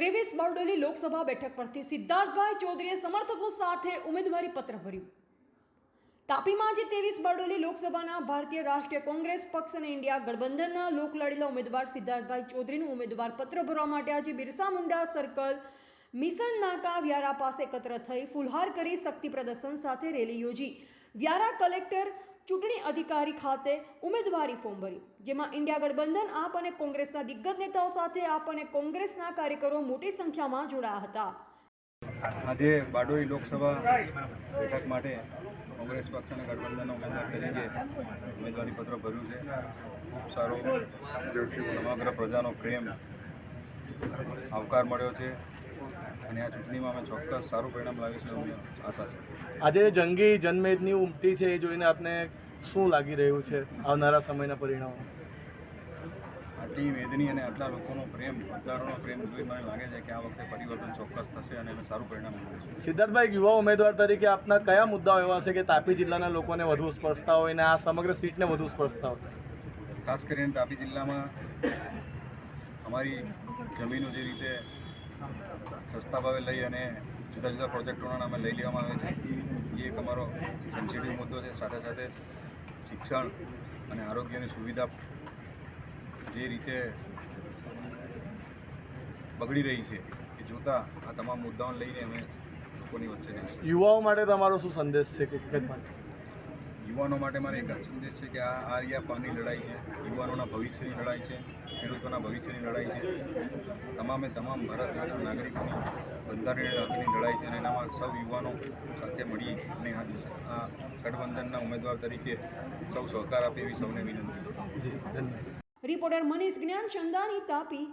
ત્રેવીસ બારડોલી લોકસભા બેઠક પરથી સિદ્ધાર્થભાઈ ચૌધરીએ સમર્થકો સાથે ઉમેદવારી પત્ર ભર્યું. તાપીમાં આજે ત્રેવીસ બારડોલી લોકસભાના ભારતીય રાષ્ટ્રીય કોંગ્રેસ પક્ષ અને ઇન્ડિયા ગઠબંધનના લોકલાડીલા ઉમેદવાર સિદ્ધાર્થભાઈ ચૌધરીનું ઉમેદવાર પત્ર ભરવા માટે આજે બિરસા મુંડા સર્કલ મિશન નાકા વ્યારા પાસે એકત્ર થઈ ફુલહાર કરી શક્તિ પ્રદર્શન સાથે રેલી યોજી. વ્યારા કલેક્ટર ચૂંટણી અધિકારી ખાતે ઉમેદવારી ફોર્મ ભર્યું, જેમાં ઇન્ડિયા ગઠબંધન આપ અને કોંગ્રેસના દિગ્ગજ નેતાઓ સાથે આપ અને કોંગ્રેસના કાર્યકરો મોટી સંખ્યામાં જોડાયા હતા. આજે બારડોલી લોકસભા બેઠક માટે કોંગ્રેસ પક્ષ અને ગઠબંધનના ઉમેદવાર તરીકે ઉમેદવારી પત્ર ભર્યું છે. ખૂબ સારો, સમગ્ર પ્રજાનો પ્રેમ આવકાર મળ્યો છે. અને આ ચૂંટણીમાં અમે ચોક્કસ સારું પરિણામ લાવીશું એવી આશા છે. આજે જંગી જનમેદની ઉમટી છે એ જોઈને આપને શું લાગી રહ્યું છે આવનારા સમયના પરિણામો? આટલી વેદની અને આટલા લોકોનો પ્રેમ મતદારોનો પ્રેમ જોઈ મને લાગે છે કે આ વખતે પરિવર્તન ચોક્કસ થશે અને સારું પરિણામ મળીશું સિદ્ધાર્થભાઈ યુવા ઉમેદવાર તરીકે આપના કયા મુદ્દાઓ એવા હશે કે તાપી જિલ્લાના લોકોને વધુ સ્પર્શતા હોય અને આ સમગ્ર સીટને વધુ સ્પર્શતા હોય? ખાસ કરીને તાપી જિલ્લામાં અમારી જમીનો જે રીતે સસ્તા ભાવે લઈ અને જુદા જુદા પ્રોજેક્ટોના નામે લઈ લેવામાં આવે છે. એ એક અમારો સેન્સિટિવ મુદ્દો છે. સાથે સાથે શિક્ષણ અને આરોગ્યની સુવિધા જે રીતે બગડી રહી છે, એ જોતાં આ તમામ મુદ્દાઓને લઈને અમે લોકોની વચ્ચે યુવાઓ માટે તમારો શું સંદેશ છે? ક્રિકેટ માટે યુવાનો માટે મારે એક જ સંદેશ છે કે આ આર્યા પાની લડાઈ છે યુવાનોના ભવિષ્યની લડાઈ છે ખેડૂતોના ભવિષ્યની લડાઈ છે. તમામે તમામ ભારત દેશના નાગરિકોની બંધારણીય હકની લડાઈ છે અને એનામાં સૌ યુવાનો સાથે મળી અને આ દિશા આ ગઠબંધનના ઉમેદવાર તરીકે સૌ સહકાર આપે એવી સૌને વિનંતી છે. જી ધન્યવાદ. રિપોર્ટર મનીષ જ્ઞાન ચંદાની તાપી.